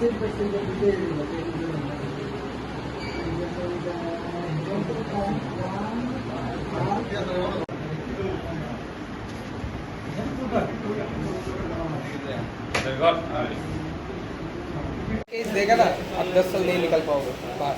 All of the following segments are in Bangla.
केस देगा ना अब दस साल नहीं निकल पाओगे। बाहर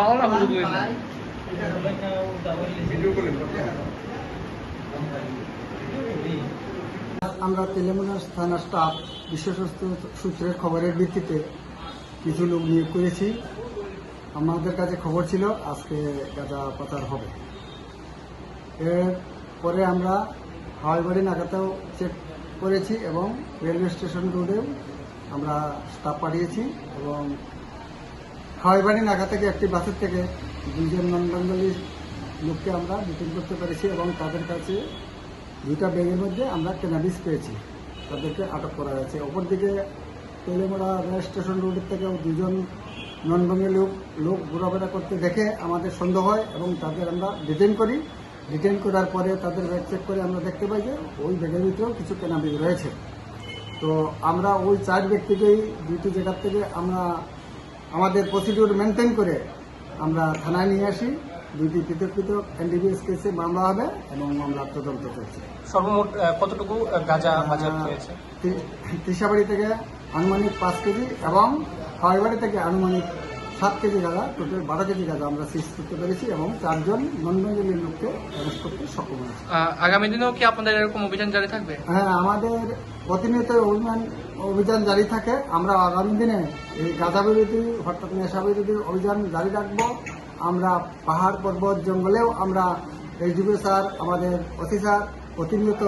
বাংলা হুজুর আমরা তেলেঙ্গানা থানা স্টাফ বিশ্বস্ত সূত্রের খবরের ভিত্তিতে কিছু লোক নিয়োগ করেছি। আমাদের কাছে খবর ছিল, আজকে গাঁজা পাচার হবে। এর পরে আমরা হাওয়াইবাড়ি নাগাতেও চেক করেছি এবং রেলওয়ে স্টেশন রোডেও আমরা স্টাফ পাঠিয়েছি এবং হাওয়াইবাড়ি নাগা থেকে একটি বাসের থেকে দুইজন নন বেঙ্গলি লোককে আমরা ডিটেন করতে পেরেছি এবং তাদের কাছে দুটা ব্যাগের মধ্যে আমরা কেনাবিস পেয়েছি। তাদেরকে আটক করা হয়েছে। অপরদিকে তেলেমোড়া রেল স্টেশন রোডের থেকেও দুজন নন বেঙ্গলি লোক ঘোরাফেরা করতে দেখে আমাদের সন্দেহ হয় এবং তাদের আমরা ডিটেন করি। ডিটেন করার পরে তাদের ব্যাগ চেক করে আমরা দেখতে পাই যে ওই ব্যাগের ভিতরেও কিছু কেনাবিস রয়েছে। তো আমরা ওই চার ব্যক্তিকেই দুটি জায়গার থেকে আমরা আমাদের প্রসিডিউর মেনটেন করে আমরা থানায় নিয়ে আসি। দুইটি পৃথক পৃথক এনডিবিএস কেসে মামলা হবে এবং মামলা তদন্ত চলছে। সর্বমোট কতটুকু গাঁজা বাজার হয়েছে? তিসাবাড়ি থেকে আনুমানিক পাঁচ কেজি এবং হাওয়াইবাড়ি থেকে আনুমানিক সাত কেজি গাঁজা টোটাল বারো কেজি গাঁজা আমরা সিজ করতে পেরেছি এবং চারজন নন বেঙ্গলি লোককে অ্যারেস্ট করতে সক্ষম হয়েছে। আগামী দিনেও কি আপনাদের এরকম অভিযান জারি থাকবে? হ্যাঁ আমাদের প্রতিনিয়ত অভিযান অভিযান জারি থাকে। আমরা আগামী দিনে এই গাঁজা বিরোধী হঠাৎ নেশা বিরোধী অভিযান জারি রাখব। আমরা পাহাড় পর্বত জঙ্গলেও আমরা এইচডিপি স্যার আমাদের ওসি স্যার প্রতিনিয়ত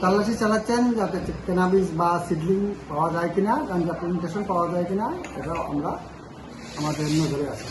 তল্লাশি চালাচ্ছেন যাতে কেনাবিস বা সিডলিং পাওয়া যায় কিনা গাঞ্জা প্রেজেন্টেশন পাওয়া যায় কিনা এটাও আমরা আমাদের নজরে আছে